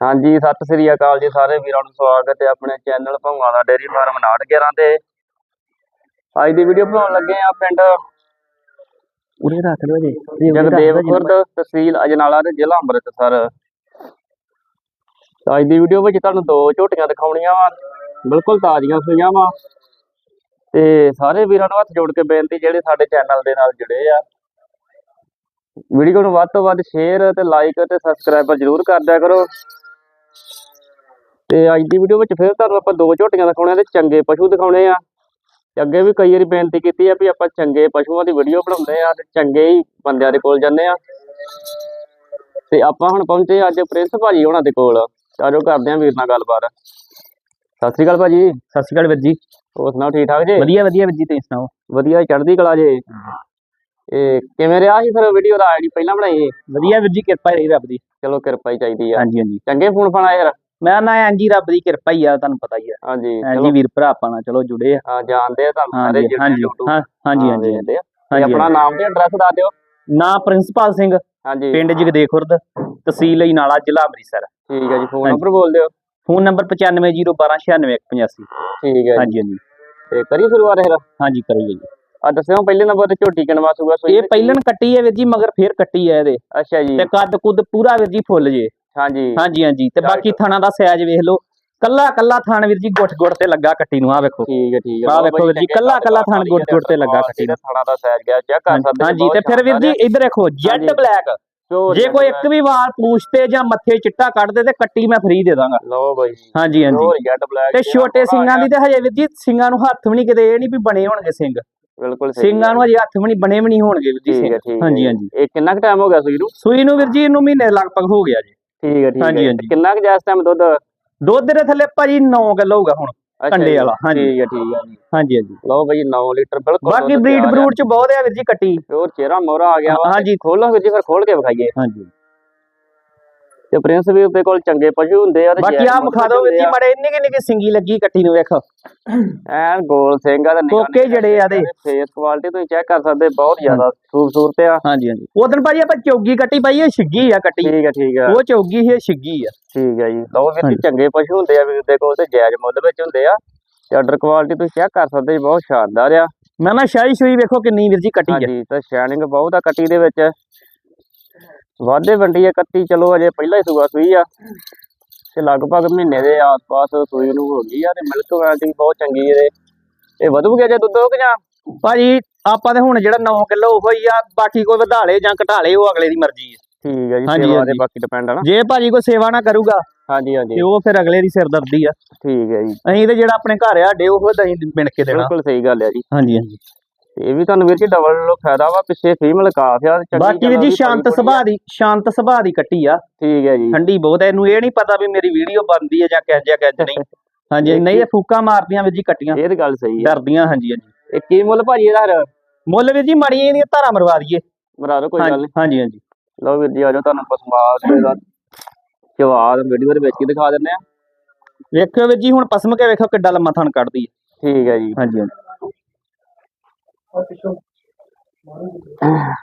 ਹਾਂਜੀ ਸਤਿ ਸ੍ਰੀ ਅਕਾਲ ਜੀ ਸਾਰੇ ਵੀਰਾਂ ਨੂੰ ਸਵਾਗਤ ਹੈ ਆਪਣੇ ਚੈਨਲ ਭੰਗਾਂ ਦਾ ਡੇਰੀ ਫਾਰਮ 911 ਤੇ। ਅੱਜ ਦੀ ਵੀਡੀਓ ਬਣਾਉਣ ਲੱਗੇ ਆ ਪਿੰਡ ਉਰੇ ਰੱਖ ਲਓ ਜੀ। ਜਗਦੇਵ ਖੁਰਦ ਤਹਿਸੀਲ ਅਜਨਾਲਾ ਤੇ ਜ਼ਿਲ੍ਹਾ ਅੰਮ੍ਰਿਤਸਰ। ਅੱਜ ਦੀ ਵੀਡੀਓ ਵਿੱਚ ਤੁਹਾਨੂੰ ਦੋ ਝੋਟੀਆਂ ਦਿਖਾਉਣੀਆਂ ਵਾ ਬਿਲਕੁਲ ਤਾਜ਼ੀਆਂ ਸੂਈਆਂ ਵਾ। ਤੇ ਸਾਰੇ ਵੀਰਾਂ ਨੂੰ ਹੱਥ ਜੋੜ ਕੇ ਬੇਨਤੀ ਜਿਹੜੇ ਸਾਡੇ ਚੈਨਲ ਦੇ ਨਾਲ ਜੁੜੇ ਆ। ਵੀਡੀਓ ਨੂੰ ਵੱਧ ਤੋਂ ਵੱਧ ਸ਼ੇਅਰ ਤੇ ਲਾਈਕ ਤੇ ਸਬਸਕ੍ਰਾਈਬ ਜ਼ਰੂਰ ਕਰ ਦਿਆ ਕਰੋ। ਤੇ ਅੱਜ ਦੀ ਵੀਡੀਓ ਵਿੱਚ ਫਿਰ ਤੁਹਾਨੂੰ ਆਪਾਂ ਦੋ ਝੋਟੀਆਂ ਦਿਖਾਉਣੇ ਆ ਤੇ ਚੰਗੇ ਪਸ਼ੂ ਦਿਖਾਉਣੇ ਆ। ਤੇ ਅੱਗੇ ਵੀ ਕਈ ਵਾਰੀ ਬੇਨਤੀ ਕੀਤੀ ਆ ਵੀ ਆਪਾਂ ਚੰਗੇ ਪਸ਼ੂਆਂ ਦੀ ਵੀਡੀਓ ਬਣਾਉਂਦੇ ਆ ਤੇ ਚੰਗੇ ਹੀ ਬੰਦਿਆਂ ਦੇ ਕੋਲ ਜਾਂਦੇ ਆ। ਤੇ ਆਪਾਂ ਹੁਣ ਪਹੁੰਚੇ ਅੱਜ ਪ੍ਰਿੰਸ ਭਾਜੀ ਉਹਨਾਂ ਦੇ ਕੋਲ। ਆਜੋ ਕਰਦੇ ਆ ਵੀਰ ਨਾਲ ਗੱਲਬਾਤ। ਸਤਿ ਸ਼੍ਰੀ ਅਕਾਲ ਭਾਜੀ। ਸਤਿ ਸ਼੍ਰੀ ਅਕਾਲ ਵੀਰ ਜੀ। ਹੋਰ ਸੁਣਾਓ ਠੀਕ ਠਾਕ ਜੀ? ਵਧੀਆ ਵਧੀਆ ਵੀਰ ਜੀ ਤੁਸੀਂ ਸੁਣਾਓ? ਵਧੀਆ ਚੜ੍ਹਦੀ ਕਲਾ ਜੇ। ਇਹ ਕਿਵੇਂ ਰਿਹਾ ਸੀ ਫਿਰ ਵੀਡੀਓ ਦਾ ਆਈਡੀ ਪਹਿਲਾਂ ਬਣਾਈ ਵਧੀਆ ਵੀਰ ਜੀ ਕਿਰਪਾ ਰਹੀ ਰੱਬ ਦੀ। ਚਲੋ ਕਿਰਪਾ ਹੀ ਚਾਹੀਦੀ ਆ। ਹਾਂਜੀ ਹਾਂਜੀ। ਚੰਗੇ ਫੋਨ ਫਾਨ ਆਏ ਯਾਰ। ਮੈਂ ਨਾ ਐਂਜੀ ਰੱਬ ਦੀ ਕਿਰਪਾ ਹੀ ਆ ਤੁਹਾਨੂੰ ਪਤਾ ਹੀ ਆ। ਹਾਂਜੀ ਚਲੋ। ਵੀਰ ਭਰਾ ਆਪਾਂ ਨਾਲ ਚਲੋ ਜੁੜੇ ਆ। ਹਾਂ, ਜਾਣਦੇ ਆ ਤੁਹਾਨੂੰ ਸਾਰੇ ਹਾਂਜੀ ਜਿਹੜੇ ਹਾਂਜੀ। ਹਾਂ ਹਾਂਜੀ ਹਾਂ, ਹਾਂਜੀ। ਹਾਂਜੀ ਆਪਣਾ ਨਾਮ ਤੇ ਐਡਰੈਸ ਦੱਸ ਦਿਓ। ਨਾਂ ਪ੍ਰਿੰਸੀਪਲ ਸਿੰਘ ਹਾਂਜੀ। ਪਿੰਡ ਜਗਦੇ ਖੁਰਦ ਤਹਿਸੀਲ ਇਨਾਲਾ ਜ਼ਿਲ੍ਹਾ ਅੰਮ੍ਰਿਤਸਰ। ਠੀਕ ਹੈ ਜੀ ਫੋਨ ਹਾਂਜੀ। ਨੰਬਰ ਬੋਲ ਦਿਓ। ਫੋਨ ਨੰਬਰ 9501296185 ਠੀਕ ਹੈ ਜੀ। ਹਾਂਜੀ ਹਾਂਜੀ। ਤੇ ਕਰੀ ਸ਼ੁਰੂਆਤ ਫਿਰ? ਹਾਂਜੀ ਕਰੀਏ ਜੀ। ਆ ਦੱਸਿਓ ਪਹਿਲੇ ਨੰਬਰ ਤੇ ਝੋਟੀ ਕਿਨਵਾ ਸੂਗਾ ਸੋਈ ਇਹ ਪਹਿਲਣ ਕੱਟੀ ਹੈ ਵੀਰ ਜੀ ਮਗਰ ਫੇਰ ਕੱਟੀ ਹੈ ਇਹਦੇ। ਅੱਛਾ ਜੀ। ਤੇ ਕੱਦ ਕੁੱਦ ਪੂਰਾ ਵੀਰ ਜੀ ਫੁੱਲ ਜੇ। ਹਾਂਜੀ। ਹਾਂਜੀ ਹਾਂਜੀ। ਤੇ ਬਾਕੀ ਥਣਾ ਦਾ ਸਾਈਜ਼ ਵੇਖ ਲਓ। ਕੱਲਾ ਕੱਲਾ ਥਣ ਵੀਰ ਜੀ ਗੁੱਟ ਗੁੱਟ ਤੇ ਲੱਗਾ ਕੱਟੀ ਨੂੰ ਆ ਵੇਖੋ। ਠੀਕ ਹੈ ਠੀਕ ਹੈ। ਆਹ ਵੇਖੋ ਵੀਰ ਜੀ, ਕੱਲਾ- ਕੱਲਾ ਥਣ ਗੁੱਟ ਗੁੱਟ ਤੇ ਲੱਗਾ ਕੱਟੀ ਦਾ ਥਾਣਾ ਦਾ ਸਾਈਜ਼ ਗਿਆ ਚੈੱਕ ਕਰ ਸਕਦੇ ਹਾਂਜੀ ਤੇ ਫਿਰ ਵੀਰ ਜੀ ਇੱਧਰ ਦੇਖੋ ਜੈਡ ਹਾਂਜੀ। ਬਲੈਕ। ਜੇ ਕੋਈ ਇੱਕ ਵੀ ਵਾਲ ਪੂਛ ਤੇ ਜਾਂ ਮੱਥੇ ਚਿੱਟਾ ਕੱਢ ਦੇ ਤੇ ਕੱਟੀ ਮੈਂ ਫ੍ਰੀ ਦੇ ਦਾਂਗਾ। ਲਓ ਬਾਈ। ਹਾਂਜੀ ਹਾਂਜੀ। ਜੈਟ ਤੇ ਛੋਟੇ ਸਿੰਘਾਂ ਦੀ ਤੇ ਹਜੇ ਵੀਰ ਜੀ ਸਿੰਘਾਂ ਨੂੰ ਹੱਥ ਵੀ ਨਹੀਂ ਕਿਤੇ ਇਹ ਨਹੀਂ ਵੀ ਬਣੇ ਹੋਣਗੇ ਸਿੰਘ। ਬਿਲਕੁਲ ਸਹੀ ਸਿੰਘਾਂ ਨੂੰ ਹਜੇ ਹੱਥ ਵੀ ਨਹੀਂ ਬਣੇ ਵੀ ਨਹੀਂ ਹੋਣਗੇ ਵੀਰ ਜੀ ਠੀਕ ਸਿੰਘ ਹੈ ਠੀਕ ਹੈ। ਹਾਂਜੀ ਹਾਂਜੀ। ਇਹ ਕਿੰਨਾ ਕੁ ਟਾਈਮ ਹੋ ਗਿਆ ਸੂਈ ਨੂੰ? ਸੂਈ ਨੂੰ ਵੀਰ ਜੀ ਇਹਨੂੰ ਮਹੀਨੇ ਲਗਭਗ ਹੋ ਗਿਆ ਜੀ। ਠੀਕ ਹੈ ਠੀਕ ਹਾਂਜੀ, ਹੈ। ਹਾਂਜੀ। ਕਿੰਨਾ ਕੁ ਜਿਸ ਟਾਈਮ ਦੁੱਧ? ਦੁੱਧ ਦੇ ਥੱਲੇ ਭਾਜੀ 9 ਕਿਲੋ ਹੋਊਗਾ ਹੁਣ ਅੱਛਾ ਕੰਡੇ ਜੀ, ਵਾਲਾ, ਹਾਂਜੀ। ਠੀਕ ਹੈ ਠੀਕ ਹੈ ਜੀ। ਹਾਂਜੀ ਹਾਂਜੀ। ਲਓ ਬਾਈ 9 ਲੀਟਰ ਬਿਲਕੁਲ ਬਾਕੀ ਬਰੀਡ ਬਰੂਡ ਚ ਬਹੁਤ ਆ ਵੀਰ ਜੀ ਕੱਟੀ। ਹੋਰ ਚਿਹਰਾ ਮੋਹਰਾ ਆ ਗਿਆ ਵਾ। ਹਾਂਜੀ। ਖੋਲੋ ਵੀਰ ਜੀ ਫਿਰ ਖੋਲ ਕੇ ਵਿਖਾਈਏ। ਹਾਂਜੀ। ਤੇ ਪ੍ਰਿੰਸ ਵੀਰ ਦੇ ਕੋਲ ਚੰਗੇ ਪਸ਼ੂ ਹੁੰਦੇ ਆ ਤੇ ਬਾਕੀ ਆ ਮਖਾ ਦੋ ਆ। ਮੜੇ ਇੰਨੀ ਕਿ ਨਿੱਕੀ ਸਿੰਗੀ ਲੱਗੀ ਕੱਟੀ ਨੂੰ ਵੇਖੋ। ਐਨ ਗੋਲ ਸਿੰਘ ਆ ਤੇ ਕੋਕੇ ਜੜੇ ਆ ਦੇ। ਫੇਸ ਕੁਆਲਿਟੀ ਤੁਸੀਂ ਚੈੱਕ ਕਰ ਸਕਦੇ ਬਹੁਤ ਜ਼ਿਆਦਾ ਖੂਬਸੂਰਤ ਆ। ਹਾਂਜੀ ਹਾਂਜੀ। ਉਦੋਂ ਭਾਜੀ ਆਪਾਂ ਚੌਗੀ ਕੱਟੀ ਪਾਈ ਇਹ ਛਿੱਗੀ ਆ ਕੱਟੀ। ਠੀਕ ਹੈ ਠੀਕ ਹੈ ਉਹ ਚੌਗੀ ਇਹ ਛਿੱਗੀ ਆ। ਠੀਕ ਹੈ ਜੀ। ਲਓ ਹਾਂਜੀ। ਚੰਗੇ ਪਸ਼ੂ ਹੁੰਦੇ ਆ ਵੀਰ ਦੇ ਕੋਲ ਤੇ ਜਾਇਜ਼ ਮੁੱਲ ਵਿੱਚ ਹੁੰਦੇ ਆ। ਤੇ ਆਰਡਰ ਕੁਆਲਿਟੀ ਤੁਸੀਂ ਚੈੱਕ ਕਰ ਸਕਦੇ ਜੀ ਬਹੁਤ ਸ਼ਾਨਦਾਰ ਆ। ਮੈਂ ਨਾ ਸ਼ਾਹੀ ਸ਼ੂਈ ਵੇਖੋ ਕਿੰਨੀ ਵੀਰ ਜੀ ਕੱਟੀ ਆ। ਹਾਂਜੀ ਤੇ ਸ਼ਾਈਨਿੰਗ ਬਹੁਤ ਆ ਕੱਟੀ ਦੇ ਵਿੱਚ। ਵਾਧੇ ਵੰਡੀ ਆ ਕੱਟੀ ਚਲੋ ਅਜੇ ਪਹਿਲਾਂ ਹੀ ਸੂਆ ਸੂਈ ਆ। ਤੇ ਲਗਭਗ ਮਹੀਨੇ ਦੇ ਆਸ-ਪਾਸ ਸੂਈ ਨੂੰ ਹੋ ਗਈ ਆ ਤੇ ਮਿਲਕ ਕੁਆਲਿਟੀ ਬਹੁਤ ਚੰਗੀ ਇਹਦੇ ਇਹ। ਵਧੂ ਗਿਆ ਜੇ ਦੁੱਧ ਹੋ ਗਿਆ ਭਾਜੀ ਆਪਾਂ ਤੇ ਹੁਣ ਜਿਹੜਾ 9 ਕਿਲੋ ਉਹ ਹੀ ਆ ਬਾਕੀ ਕੋਈ ਵਧਾ ਲੇ ਜਾਂ ਘਟਾ ਲੇ ਉਹ ਅਗਲੇ ਦੀ ਮਰਜ਼ੀ ਹੈ ਠੀਕ ਹੈ ਜੀ ਸੇਵਾ ਦੇ। ਬਾਕੀ ਡਿਪੈਂਡ ਆ ਨਾ। ਜੇ ਭਾਜੀ ਕੋਈ ਸੇਵਾ ਨਾ ਕਰੂਗਾ ਹਾਂਜੀ ਹਾਂਜੀ। ਤੇ ਉਹ ਫਿਰ ਅਗਲੇ ਦੀ ਸਿਰਦਰਦੀ ਆ। ਠੀਕ ਹੈ ਜੀ। ਅਸੀਂ ਤੇ ਜਿਹੜਾ ਆਪਣੇ ਘਰ ਆ ਡੇ ਉਹ ਤਾਂ ਅਸੀਂ ਮਿਣ ਕੇ ਦੇਣਾ। ਬਿਲਕੁਲ ਸਹੀ ਗੱਲ ਹੈ ਜੀ। ਹਾਂਜੀ ਹਾਂਜੀ। ਇਹ ਵੀ ਤੁਹਾਨੂੰ ਵੀਰ ਜੀ ਡਬਲ ਫਾਇਦਾ ਵਾ ਪਿੱਛੇ ਫੀਮੇਲ ਕਾਫ ਆ ਚੰਗੀ ਬਾਕੀ ਵੀਰ ਆ ਜੀ ਸ਼ਾਂਤ ਆ। ਸੁਭਾਅ ਦੀ ਸ਼ਾਂਤ ਸੁਭਾਅ ਦੀ ਕੱਟੀ ਆ। ਠੀਕ ਹੈ ਜੀ। ਠੰਡੀ ਬਹੁਤ ਹੈ ਇਹਨੂੰ ਇਹ ਨਹੀਂ ਪਤਾ ਵੀ ਮੇਰੀ ਵੀਡੀਓ ਬਣਦੀ ਹੈ ਜਾਂ ਕਿਹ ਜਿਹਾ ਕਿਹ ਨਹੀਂ। ਹਾਂਜੀ ਨਹੀਂ ਇਹ ਫੂਕਾ ਮਾਰਦੀਆਂ ਵੀਰ ਜੀ ਕੱਟੀਆਂ। ਇਹ ਤਾਂ ਗੱਲ ਸਹੀ ਹੈ ਡਰਦੀਆਂ ਹਾਂਜੀ ਹਾਂਜੀ। ਇਹ ਕੀ ਮੁੱਲ ਭਾਜੀ ਇਹਦਾ ਮੁੱਲ ਵੀਰ ਜੀ ਮਾੜੀਆਂ ਇਹਦੀਆਂ ਧਾਰਾਂ ਮਰਵਾ ਦਈਏ। ਬਰਾ ਦਿਓ ਕੋਈ ਗੱਲ ਨਹੀਂ। ਹਾਂਜੀ ਹਾਂਜੀ। ਲਓ ਵੀਰ ਜੀ ਆਜੋ ਤੁਹਾਨੂੰ ਪਸਮਾਦ ਦਾ ਜਵਾਬ ਵੀਡੀਓ ਦੇ ਵਿੱਚ ਹੀ ਦਿਖਾ ਦਿੰਦੇ ਆ। ਵੇਖਿਓ ਵੀਰ ਜੀ ਹੁਣ ਪਸਮ ਕੇ ਵੇਖੋ ਕਿੱਡਾ ਲੰਮਾ ਥਣ ਕੱਢਦੀ ਹੈ ਠੀਕ ਹੈ ਜੀ। ਹਾਂਜੀ ਹਾਂਜੀ। Ah.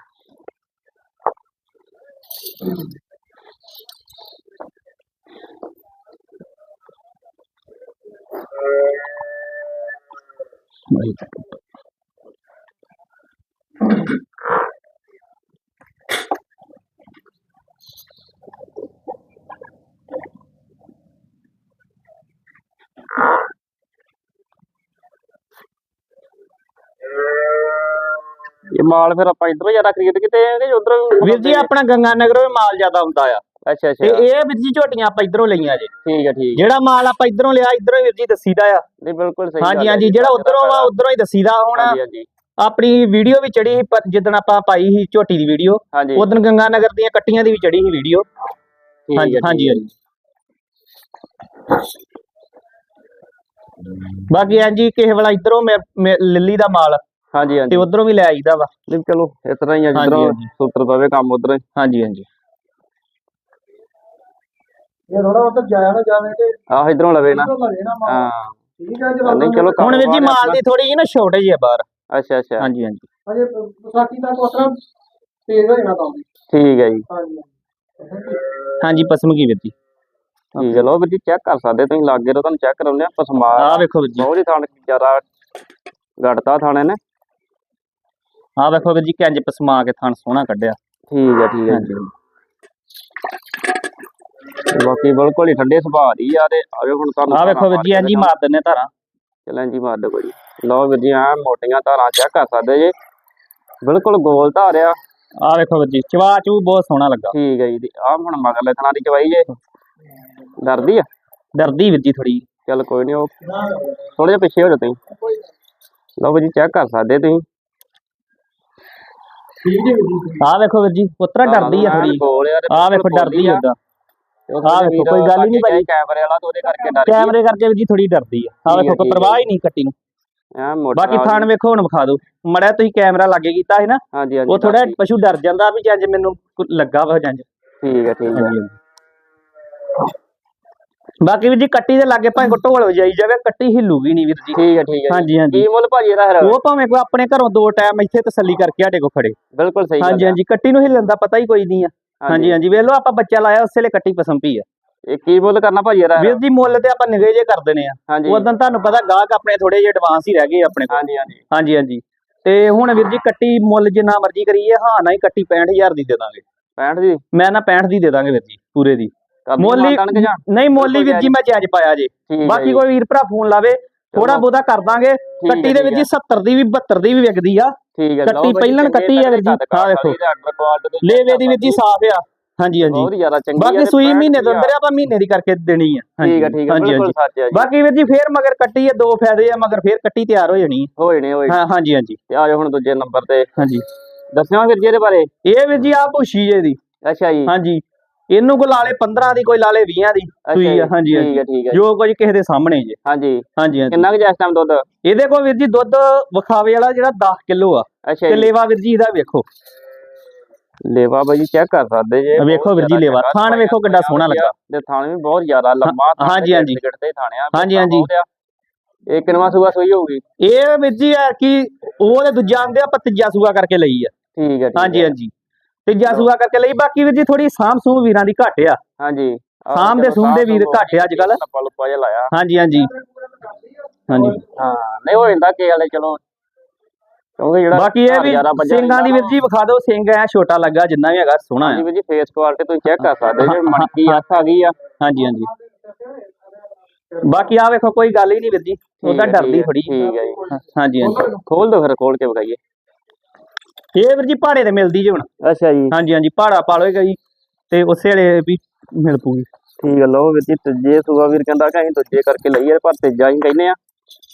Baik. ਇਹ ਮਾਲ ਫਿਰ ਆਪਾਂ ਇਧਰੋਂ ਜ਼ਿਆਦਾ ਖਰੀਦ ਕਿਤੇ ਕਿ ਉਧਰੋਂ ਵੀਰ ਜੀ ਆਪਣਾ ਗੰਗਾ ਨਗਰੋਂ ਮਾਲ ਜ਼ਿਆਦਾ ਹੁੰਦਾ ਆ। ਅੱਛਾ ਤੇ ਅੱਛਾ। ਇਹ ਵੀਰ ਜੀ ਝੋਟੀਆਂ ਆਪਾਂ ਇਧਰੋਂ ਲਈਆਂ ਜੇ। ਠੀਕ ਹੈ ਠੀਕ ਜਿਹੜਾ ਮਾਲ ਆਪਾਂ ਇਧਰੋਂ ਲਿਆ ਇਧਰੋਂ ਵੀਰ ਜੀ ਦੱਸੀਦਾ ਆ। ਨਹੀਂ ਬਿਲਕੁਲ ਸਹੀ ਹਾਂਜੀ ਹਾਂਜੀ ਜਿਹੜਾ ਉਧਰੋਂ ਆ ਉਧਰੋਂ ਹੀ ਦੱਸੀਦਾ ਹੁਣ। ਆਪਣੀ ਵੀਡੀਓ ਵੀ ਚੜੀ ਸੀ ਜਿੱਦਣ ਆਪਾਂ ਪਾਈ ਸੀ ਝੋਟੀ ਦੀ ਵੀਡੀਓ ਉਦੋਂ ਗੰਗਾ ਨਗਰ ਦੀਆਂ ਕੱਟੀਆਂ ਦੀ ਵੀ ਚੜੀ ਸੀ ਵੀਡੀਓ। ਹਾਂਜੀ ਹਾਂਜੀ। ਹਾਂਜੀ। ਬਾਕੀ ਹਾਂਜੀ ਕਿਸੇ ਵੇਲਾ ਇਧਰੋਂ ਲਿੱਲੀ ਦਾ ਮਾਲ। ਹਾਂਜੀ ਤੇ ਹਾਂਜੀ ਉਧਰੋਂ ਵੀ ਲੈ ਆਈਦਾ ਵਾ। ਨਹੀਂ ਚਲੋ ਇਸ ਤਰ੍ਹਾਂ ਹੀ ਆ ਹਾਂਜੀ, ਜਿੱਧਰੋਂ ਹਾਂਜੀ। ਸੂਤਰ ਪਵੇ ਕੰਮ ਉਧਰ ਹੀ। ਹਾਂਜੀ ਹਾਂਜੀ। ਇਹ ਥੋੜਾ ਉਧਰ ਜਾਇਆ ਨਾ ਜਾਵੇ ਤੇ ਆਹ ਇਧਰੋਂ ਲਵੇ ਨਾ। ਉਧਰ ਲੱਗੇ ਨਾ ਮਾਲ। ਹਾਂ। ਠੀਕ ਹੈ ਨਹੀਂ ਚਲੋ ਹੁਣ ਵੀਰ ਜੀ ਕਾਰੋਬਾਰ ਮਾਲ ਦੀ ਥੋੜੀ ਜਿਹੀ ਨਾ ਸ਼ਾਰਟੇਜ ਹੈ ਬਾਹਰ। ਅੱਛਾ ਅੱਛਾ। ਹਾਂਜੀ ਹਾਂਜੀ। ਅਜੇ ਵਿਸਾਖੀ ਤੱਕ ਉਸ ਤਰ੍ਹਾਂ ਤੇਜ਼ ਹੋ ਜਾਣਾ ਕੰਮ ਠੀਕ ਹੈ ਜੀ। ਹਾਂਜੀ। ਹਾਂਜੀ ਪਸਮ ਕੀ ਵੀਰ ਜੀ? ਠੀਕ ਹੈ ਲੋ ਵੀਰ ਜੀ ਚੈੱਕ ਕਰ ਸਕਦੇ ਤੁਸੀਂ ਲਾਗੇ ਤੋਂ ਤੁਹਾਨੂੰ ਚੈੱਕ ਕਰਾਉਂਦੇ ਆ ਪਸਮਾ ਆ ਵੇਖੋ ਵੀਰ ਜੀ। ਬਹੁਤ ਹੀ ਥਾਣ ਜ਼ਿਆਦਾ ਗੜਤਾ ਥਾਣੇ ਨੇ। ਆ ਵੇਖੋ ਵੀਰ ਜੀ ਕਿੰਜ ਪਸਮਾ ਕੇ ਥਣ ਸੋਹਣਾ ਕੱਢਿਆ। ਠੀਕ ਹੈ ਠੀਕ ਹੈ ਬਾਕੀ ਬਿਲਕੁਲ ਹੀ ਠੰਡੇ ਸੁਭਾਅ ਦੀ ਆ ਤੇ ਆਜੋ ਹੁਣ ਤੁਹਾਨੂੰ ਆ ਵੇਖੋ ਵੀਰ ਜੀ ਇੰਜ ਮਾਰ ਦਿੰਨੇ ਧਾਰਾਂ। ਚਲਾਂ ਜੀ ਮਾਰ ਦੋ ਜੀ ਲਓ ਵੀਰ ਜੀ ਆ ਮੋਟੀਆਂ ਧਾਰਾਂ ਚੈੱਕ ਕਰ ਸਕਦੇ ਜੇ। ਬਿਲਕੁਲ ਗੋਲ ਧਾਰ ਆ। ਆ ਵੇਖੋ ਵੀਰ ਜੀ ਚਵਾ ਚੂ ਬਹੁਤ ਸੋਹਣਾ ਲੱਗਾ। ਠੀਕ ਹੈ ਜੀ ਆ ਹੁਣ ਮਗਰਲੇ ਥਣਾ ਦੀ ਚਵਾਈ ਜੇ। ਡਰਦੀ ਆ? ਡਰਦੀ ਵੀਰ ਜੀ ਥੋੜੀ ਚੱਲ ਕੋਈ ਨਹੀਂ ਉਹ ਥੋੜੇ ਜਿਹਾ ਪਿੱਛੇ ਹੋ ਜਾ ਤੁਸੀਂ। ਲਓ ਵੀਰ ਜੀ ਚੈੱਕ ਕਰ ਸਕਦੇ ਤੁਸੀਂ। ਆ ਵੇਖੋ ਵੀਰ ਜੀ ਪੁੱਤਰਾ ਡਰਦੀ ਆ ਥੋੜੀ ਆ ਆ ਵੇਖੋ ਡਰਦੀ ਆਹ ਥੋੜੇ ਵੇਖੋ, ਕੋਈ ਗੱਲ ਹੀ ਨਹੀਂ ਭਾਈ। ਕੈਮਰੇ ਵਾਲਾ ਤੇ ਉਹਦੇ ਕਰਕੇ ਡਰ ਕੈਮਰੇ ਕਰਕੇ ਵੀਰ ਜੀ ਥੋੜੀ ਡਰਦੀ ਆ। ਆ ਹੈ, ਵੇਖੋ ਕੋਈ ਹੈ। ਪਰਵਾਹ ਹੀ ਨਹੀਂ ਕੱਟੀ ਨੂੰ। ਆ ਬਾਕੀ ਥਾਣ ਵੇਖੋ ਹੁਣ ਵਿਖਾ ਦਿਓ। ਮੜਿਆ ਤੁਸੀਂ ਕੈਮਰਾ ਲਾਗੇ ਕੀਤਾ ਸੀ ਨਾ ਹਾਂਜੀ ਹਾਂਜੀ ਉਹ ਥੋੜਾ। ਪਸ਼ੂ ਡਰ ਜਾਂਦਾ ਵੀ ਜੰਜ ਮੈਨੂੰ ਲੱਗਾ ਵਾ ਜੰਜ ਠੀਕ ਹੈ ਠੀਕ ਹੈ ਬਾਕੀ ਵੀਰ ਜੀ ਕੱਟੀ ਦੇ ਲਾਗੇ ਭਾਵੇਂ ਕੋ ਢੋਲ ਵਜਾਈ ਜਾਵੇ ਕੱਟੀ ਹਿੱਲੂਗੀ ਨਹੀਂ ਵੀਰ ਜੀ। ਠੀਕ ਹੈ ਠੀਕ ਹੈ। ਹਾਂਜੀ ਹਾਂਜੀ। ਕੀ ਮੁੱਲ ਭਾਜੀ ਇਹਦਾ ਫਿਰ ਉਹ ਭਾਵੇਂ ਕੋਈ ਆਪਣੇ ਘਰੋਂ ਦੋ ਟਾਈਮ ਇੱਥੇ ਤਸੱਲੀ ਕਰਕੇ ਸਾਡੇ ਕੋ ਖੜੇ। ਬਿਲਕੁਲ ਸਹੀ ਹਾਂਜੀ। ਹਾਂਜੀ। ਕੱਟੀ ਨੂੰ ਹਿੱਲਣ ਦਾ ਪਤਾ ਹੀ ਕੋਈ ਨਹੀਂ ਆ। ਹਾਂਜੀ। ਹਾਂਜੀ ਵੇਖ ਲਓ ਆਪਾਂ ਬੱਚਾ ਲਾਇਆ ਉਸੇ ਵੇਲੇ ਕੱਟੀ ਪਸੰਦ ਪਈ ਆ। ਇਹ ਕੀ ਮੁੱਲ ਕਰਨਾ ਭਾਜੀ ਇਹਦਾ? ਵੀਰ ਜੀ ਮੁੱਲ ਤੇ ਆਪਾਂ ਨਿਗੇ ਜੇ ਕਰ ਦੇਣੇ ਆ। ਹਾਂਜੀ। ਉਦੋਂ ਤੁਹਾਨੂੰ ਪਤਾ ਗਾਹਕ ਆਪਣੇ ਥੋੜੇ ਜਿਹੇ ਐਡਵਾਂਸ ਹੀ ਰਹਿ ਗਏ ਆਪਣੇ ਕੋਲ। ਹਾਂਜੀ ਹਾਂਜੀ। ਹਾਂਜੀ ਹਾਂਜੀ। ਤੇ ਹੁਣ ਵੀਰ ਜੀ ਕੱਟੀ ਮੁੱਲ ਜਿੰਨਾ ਮਰਜ਼ੀ ਕਰੀਏ ਹਾਂ ਨਾ ਹੀ ਕੱਟੀ 65000 ਦੀ ਦੇ ਦਾਂਗੇ। 65 ਦੀ? ਮੈਂ ਨਾ 65 ਦੀ ਦੇ ਦਾਂਗੇ ਵੀਰ ਜੀ ਪੂਰੇ ਦੀ। ਮੋਲੀ ਨਹੀਂ ਮੋਲੀ ਵੀਰ ਜੀ ਮੈਂ ਜਾਇਜ਼ ਪਾਇਆ ਜੇ। ਬਾਕੀ। ਕੋਈ ਵੀਰ ਭਰਾ ਫੋਨ ਲਾਵੇ ਥੋੜਾ। ਬਹੁਤਾ ਕਰ ਦਾਂਗੇ। ਕੱਟੀ ਦੇ ਵਿੱਚ ਠੀਕ ਜੀ 70 ਦੀ ਵੀ 72 ਦੀ ਵੀ ਵਿਕਦੀ ਆ। ਕੱਟੀ ਚੰਗੇ ਕੱਟੀ ਆ ਵੀਰ ਜੀ, ਕੱਦ ਆਹ ਵੇਖੋ। ਵਾਲੀ ਤੇ ਆਰਡਰ ਕੁਆਲਿਟੀ ਦੇ ਲੇਵੇ ਦੀ ਵੀਰ ਜੀ ਸਾਫ਼ ਆ। ਹਾਂਜੀ ਹਾਂਜੀ। ਬਹੁਤ ਜ਼ਿਆਦਾ ਚੰਗੀ ਬਾਕੀ ਤੇ ਸੂਈ ਮਹੀਨੇ ਆ। ਅੰਦਰ ਆਪਾਂ ਮਹੀਨੇ ਦੀ ਕਰਕੇ ਦੇਣੀ ਆ। ਠੀਕ ਹੈ ਠੀਕ ਹਾਂਜੀ ਬਿਲਕੁਲ ਸੱਚ ਜੀ। ਬਾਕੀ ਵੀਰ ਜੀ ਫੇਰ ਮਗਰ ਕੱਟੀ ਹੈ ਦੋ ਫਾਇਦੇ ਆ ਮਗਰ ਫੇਰ ਕੱਟੀ ਤਿਆਰ ਹੋ ਜਾਣੀ ਹੈ। ਜਣੇ ਹੋਏ ਹਾਂ ਹਾਂਜੀ ਹਾਂਜੀ। ਤੇ ਆਜੋ ਹੁਣ ਦੂਜੇ ਨੰਬਰ ਤੇ। ਹਾਂਜੀ। ਦੱਸਿਓ ਵੀਰ ਜੀ ਇਹਦੇ ਬਾਰੇ। ਇਹ ਵੀਰ ਜੀ ਆ ਭੁਸ਼ੀ ਜੇ ਦੀ। ਅੱਛਾ ਜੀ। ਹਾਂਜੀ। ਇਹਨੂੰ ਕੋ ਲਾਲੇ 15 ਦੀ ਕੋਈ ਲਾਲੇ 20 ਦੀ। ਸੂਈ ਆ ਹਾਂਜੀ ਠੀਕ ਹੈ ਠੀਕ ਹੈ ਜੋ ਕੁਝ ਕਿਸੇ ਦੇ ਸਾਹਮਣੇ ਜੇ। ਹਾਂਜੀ। ਹਾਂਜੀ ਹਾਂਜੀ। ਕਿੰਨਾ ਕੁ ਜਿਸ ਟਾਈਮ ਦੁੱਧ? ਇਹਦੇ ਕੋਲ ਵੀਰ ਜੀ ਦੁੱਧ ਵਿਖਾਵੇ ਵਾਲਾ ਜਿਹੜਾ 10 ਕਿਲੋ ਆ। ਅੱਛਾ ਤੇ ਲੇਵਾ ਵੀਰ ਜੀ ਇਹਦਾ ਵੇਖੋ। ਲੇਵਾ ਬਾਈ ਚੈੱਕ ਕਰ ਸਕਦੇ ਜੇ। ਵੇਖੋ ਵੀਰ ਜੀ ਲੇਵਾ। ਥਾਣ ਵੇਖੋ ਕਿੱਡਾ ਸੋਹਣਾ ਲੱਗਾ। ਤੇ ਥਾਣ ਵੀ ਬਹੁਤ ਜ਼ਿਆਦਾ ਲੰਮਾ ਹਾਂਜੀ, ਹਾਂਜੀ। ਗਿੱਟੇ ਥਾਣਿਆ ਹਾਂਜੀ, ਹਾਂਜੀ। ਇਹ ਕਿੰਨਵਾ ਸੂਆ ਸੂਈ ਹੋਊਗੀ? ਇਹ ਵੀਰ ਜੀ ਆ ਕਿ ਉਹ ਤੇ ਦੂਜਾ ਆਂਦੇ ਆਪਾਂ ਤੀਜਾ ਸੂਆ ਕਰਕੇ ਲਈ ਆ। ਠੀਕ ਹੈ ਹਾਂਜੀ। ਹਾਂਜੀ। ਤੀਜਾ ਸੂਆ ਕਰਕੇ ਲਈ ਬਾਕੀ ਵੀਰ ਜੀ ਥੋੜੀ ਸਾਂਭ ਸੂਹ ਵੀਰਾਂ ਦੀ ਘੱਟ ਆ। ਹਾਂਜੀ। ਸਾਂਭ ਦੇ ਸੂਹ ਦੇ ਵੀਰ ਘੱਟ ਆ ਅੱਜ ਜਿਹਾ ਲਾਇਆ। ਹਾਂਜੀ ਹਾਂਜੀ। ਹਾਂਜੀ। ਹਾਂ ਨਹੀਂ ਹੋ ਜਾਂਦਾ ਕੇ ਵਾਲੇ ਚਲੋ। ਕਿਉਂਕਿ ਜਿਹੜਾ ਬਾਕੀ ਇਹ ਵੀ ਸਿੰਘਾਂ ਦੀ ਵੀਰ ਜੀ ਵਿਖਾ ਦਿਓ ਸਿੰਘ ਐ ਛੋਟਾ ਲੱਗਾ ਜਿੰਨਾ ਵੀ ਹੈਗਾ ਸੋਹਣਾ ਆ। ਵੀਰ ਜੀ ਫੇਸ ਕੁਆਲਿਟੀ ਤੁਸੀਂ ਚੈੱਕ ਕਰ ਸਕਦੇ ਜੇ ਮਣਕੀ ਅੱਖ ਆ ਗਈ ਆ। ਹਾਂਜੀ ਹਾਂਜੀ। ਬਾਕੀ ਆ ਵੇਖੋ ਕੋਈ ਗੱਲ ਹੀ ਨਹੀਂ ਵੀਰ ਜੀ। ਉਹਦਾ ਹੈ, ਡਰਦੀ ਹੈ, ਥੋੜੀ ਠੀਕ ਹੈ ਜੀ। ਹਾਂਜੀ ਹਾਂਜੀ। ਖੋਲ ਦੋ ਫਿਰ ਖੋਲ ਕੇ ਵਿਖਾਈਏ। ਇਹ ਵੀਰ ਜੀ ਪਹਾੜੇ ਤੇ ਮਿਲਦੀ ਜੇ ਹੁਣ। ਅੱਛਾ ਜੀ। ਹਾਂਜੀ ਹਾਂਜੀ ਪਹਾੜਾ ਪਾਲੋਏਗਾ ਜੀ ਤੇ ਉਸੇ ਵੇਲੇ ਵੀ ਮਿਲ ਪੂਗੀ। ਠੀਕ ਹੈ ਲਓ ਵੀਰ ਜੀ ਤੀਜੇ ਸੂਆ ਵੀਰ ਕਹਿੰਦਾ ਕਿ ਅਸੀਂ ਦੂਜੇ ਕਰਕੇ ਲਈਏ ਪਰ ਤੀਜਾ ਹੀ ਕਹਿੰਦੇ ਆ।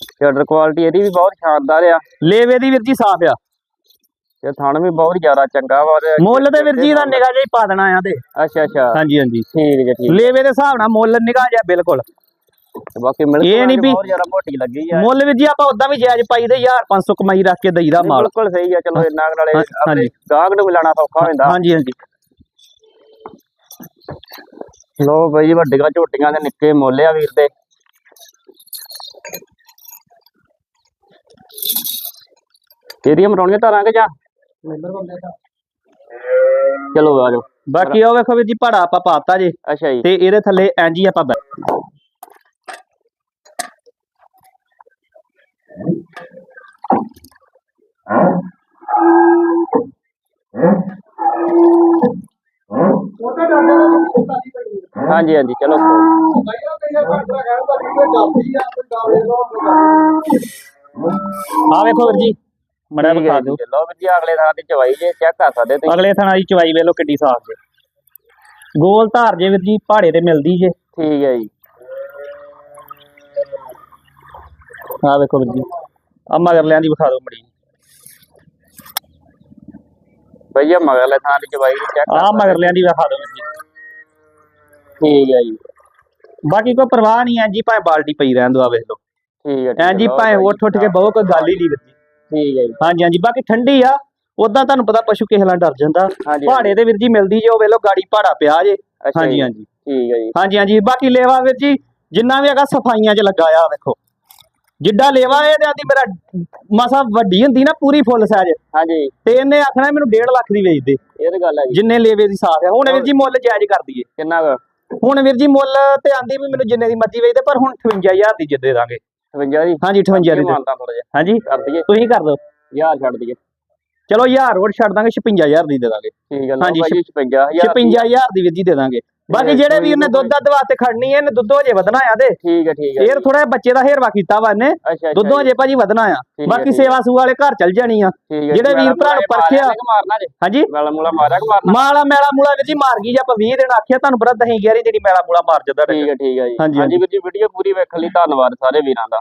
ਸ਼ਟਰ ਕੁਆਲਿਟੀ ਇਹਦੀ ਵੀ ਬਹੁਤ ਸ਼ਾਨਦਾਰ ਆ। ਲੇਵੇ ਦੀ ਵੀਰ ਜੀ ਸਾਫ਼ ਆ। ਤੇ ਥਣ ਵੀ ਬਹੁਤ ਜ਼ਿਆਦਾ ਚੰਗਾ ਵਾ ਤੇ ਮੁੱਲ ਤੇ ਵੀਰ ਜੀ ਦਾ ਨਿਗਾਹ ਜਿਹਾ ਹੀ ਪਾ ਦੇਣਾ ਆ ਤੇ। ਅੱਛਾ ਅੱਛਾ। ਹਾਂਜੀ ਹਾਂਜੀ। ਠੀਕ ਹੈ ਠੀਕ ਲੇਵੇ ਦੇ ਹਿਸਾਬ ਨਾਲ ਮੁੱਲ ਨਿਗਾਹ ਜਿਹਾ ਬਿਲਕੁਲ। ਤੇ ਬਾਕੀ ਮਿਲ ਇਹ ਨੀ ਵੀ- ਬਹੁਤ ਜ਼ਿਆਦਾ ਮੋਟੀ ਲੱਗੀ ਆ। ਮੁੱਲ ਵੀਰ ਜੀ ਆਪਾਂ ਉਦਾਂ ਵੀ ਜਾਇਜ਼ ਪਾਈ ਦੇ 1500 ਕਮਾਈ ਰੱਖ ਕੇ ਦਈਦਾ ਨਹੀਂ, ਮਾਲ। ਬਿਲਕੁਲ ਸਹੀ ਆ ਚਲੋ ਇੰਨਾ ਕੁ ਨਾਲੇ ਆਪਣੇ ਹਾਂਜੀ। ਗਾਹਕ ਨੂੰ ਮਿਲਾਣਾ ਸੌਖਾ ਹੋ ਜਾਂਦਾ ਹਾਂਜੀ ਹਾਂਜੀ। ਲੋ ਬਈ ਜੀ ਵੱਡੀਆਂ ਝੋਟੀਆਂ ਦੇ ਨਿੱਕੇ ਮੁੱਲ ਆ ਵੀਰ ਦੇ। ਇਹਦੀਆਂ ਮਰਾਉਣੀਆਂ ਜਾਂ? ਮੈਂਬਰ ਬੰਦੇ ਦਾ ਚਲੋ ਆ ਜਾਓ। ਬਾਕੀ ਉਹ ਵੇਖੋ ਵੀਰ ਜੀ ਪਹਾੜਾ ਆਪਾਂ ਪਾਤਾ ਜੇ। ਅੱਛਾ ਜੀ। ਤੇ ਇਹਦੇ ਥੱਲੇ ਹੀ ਆਪਾਂ ਬੈ- ਉਹਦਾ ਡਾਂਡੇ ਦਾ ਕੁੱਤਾ ਦੀ ਪਈ ਹਾਂਜੀ ਹਾਂਜੀ ਚਲੋ। ਆ ਵੇਖੋ ਵੀਰ ਜੀ ਮੜਾ ਠੀਕ ਵਿਖਾ ਦਿਓ। ਜੀ। ਲਓ ਵੀਰ ਜੀ ਅਗਲੇ ਥਾਂ ਦੀ ਚਵਾਈ ਜੇ ਚੈੱਕ ਕਰ ਸਕਦੇ ਤੁਸੀਂ। ਅਗਲੇ ਥਾਂ ਦੀ ਚਵਾਈ ਵੇਖ ਲਓ ਕਿੱਡੀ ਸਾਫ਼ ਜੇ। ਗੋਲ ਧਾਰ ਜੇ ਵੀਰ ਜੀ ਪਹਾੜੇ ਤੇ ਮਿਲਦੀ ਜੇ। ਠੀਕ ਹੈ ਜੀ। ਆ ਵੇਖੋ ਵੀਰ ਜੀ। ਆ ਮਗਰਲਿਆਂ ਦੀ ਵਿਖਾ ਦਿਓ ਮੜੀ। ਭਈਆ ਮਗਰਲੇ ਥਾਂ ਦੀ ਚਵਾਈ ਚੈੱਕ ਆ ਮਗਰਲਿਆਂ ਦੀ ਵਿਖਾ ਦਿਓ ਵੀਰ ਜੀ। ਠੀਕ ਹੈ ਜੀ। ਬਾਕੀ ਕੋਈ ਪਰਵਾਹ ਨਹੀਂ ਐ ਜੀ ਭਾਵੇਂ ਬਾਲਟੀ ਪਈ ਰਹਿਣ ਦੋ ਆ ਵੇਖ ਲਓ। ਠੀਕ ਹੈ ਐ ਹੈ, ਜੀ ਭਾਵੇਂ ਉੱਠ ਉੱਠ ਕੇ ਬਹੁ ਕੋਈ ਗੱਲ ਹੀ ਨਹੀਂ ਵੀਰ ਜੀ। ਠੀਕ ਹੈ ਜੀ। ਹਾਂਜੀ ਹਾਂਜੀ ਬਾਕੀ ਠੰਡੀ ਆ ਉਦਾਂ ਤੁਹਾਨੂੰ ਪਤਾ ਪਸ਼ੂ ਕਿਸੇ ਨਾਲ ਡਰ ਜਾਂਦਾ। ਪਹਾੜੇ ਤੇ ਵੀਰ ਜੀ ਮਿਲਦੀ ਜੇ ਉਹ ਵੇਖ ਲਓ ਗਾੜੀ ਪਹਾੜਾ ਪਿਆ ਜੇ। ਹਾਂਜੀ ਹਾਂਜੀ। ਠੀਕ ਹੈ ਜੀ। ਹਾਂਜੀ ਹਾਂਜੀ ਬਾਕੀ ਲੇਵਾ ਵੀਰ ਜੀ ਜਿੰਨਾ ਵੀ ਹੈਗਾ ਸਫਾਈਆਂ 'ਚ ਲੱਗਾ ਆ ਵੇਖੋ। ਜਿੱਡਾ ਲੇਵਾ ਇਹ ਤੇ ਆਦੀ ਮੇਰਾ ਮਸਾ ਵੱਡੀ ਹੁੰਦੀ ਨਾ ਪੂਰੀ ਫੁੱਲ ਸਾਈਜ਼ ਹਾਂਜੀ। ਤੇ ਇਹਨੇ ਆਖਣਾ ਮੈਨੂੰ 1.5 ਲੱਖ ਦੀ ਵੇਚ ਦੇ। ਇਹ ਤਾਂ ਗੱਲ ਹੈ ਜੀ। ਜਿੰਨੇ ਲੇਵੇ ਦੀ ਸਾਫ਼ ਆ। ਹੁਣ ਵੀਰ ਜੀ ਮੁੱਲ ਜਾਇਜ਼ ਕਰ ਦਈਏ। ਕਿੰਨਾ? ਹੁਣ ਵੀਰ ਜੀ ਮੁੱਲ ਤੇ ਆਂਦੀ ਵੀ ਮੈਨੂੰ ਜਿੰਨੇ ਦੀ ਮਰਜ਼ੀ ਵੇਚਦੇ ਪਰ ਹੁਣ 58000 ਦੀ ਜਿੱਦ ਦੇ ਦਾਂਗੇ। 52 ਦੀ? ਹਾਂਜੀ 58 ਦੀ ਦੇ- ਮਾਨਤਾ ਥੋੜਾ ਜਿਹਾ। ਹਾਂਜੀ। ਕਰ ਦਈਏ। ਤੁਸੀਂ ਕਰ ਦਿਓ। ਯਾਰ ਛੱਡ ਦਈਏ। ਚਲੋ 1000 ਹੋਰ ਛੱਡ ਦਾਂਗੇ 56000 ਦੀ ਦੇ ਦਾਂਗੇ। ਠੀਕ ਹੈ ਹਾਂਜੀ, ਭਾਈ 55000 56000 ਦੀ ਵੀਰ ਜੀ ਦੇ ਦਾਂਗੇ। ਬਾਕੀ ਜਿਹੜੇ ਕੋਈ ਵੀਰ ਨੇ ਦੁੱਧ ਦੱਧ ਵਾਸਤੇ ਖੜਨੀ ਹੈ ਇਹਨੇ ਦੁੱਧੋ ਜੇ ਵਧਣਾ ਆ ਤੇ ਠੀਕ ਹੈ ਠੀਕ ਹੈ ਫੇਰ ਥੋੜਾ ਬੱਚੇ ਦਾ ਹੇਰਵਾ ਕੀਤਾ ਵਾ ਇਹਨੇ ਦੁੱਧੋਂ ਜੀ, ਭਾਜੀ ਵਧਣਾ ਆ। ਬਾਕੀ। ਸੇਵਾ ਸੂ ਵਾਲੇ ਘਰ ਚਲ ਜਾਣੀ ਆ। ਜਿਹੜੇ ਵੀਰ ਭਰਾ ਨੂੰ ਪਰਖਿਆ- ਹਾਂਜੀ। ਮੈਲਾ ਮੂਲਾ ਮਾਰਿਆ ਕਿ ਮਾਰਨਾ? ਮਾਲਾ ਮੈਲਾ ਮੂਲਾ ਵੀਰ ਜੀ ਮਾਰ ਗਈ ਜੇ ਆਪਾਂ 20 ਦਿਨ ਆਖਿਆ ਤੁਹਾਨੂੰ ਪਤਾ ਦਹੀਂ ਗੈਰੀ ਜਿਹੜੀ ਮੈਲਾ ਮੂਲਾ ਮਾਰ ਜਦਾ ਠੀਕ ਹੈ ਠੀਕ ਹੈ ਜੀ। ਹਾਂਜੀ ਵੀਰ ਜੀ ਵੀਡੀਓ ਪੂਰੀ ਵੇਖਣ ਲਈ ਧੰਨਵਾਦ ਸਾਰੇ ਵੀਰਾਂ ਦਾ।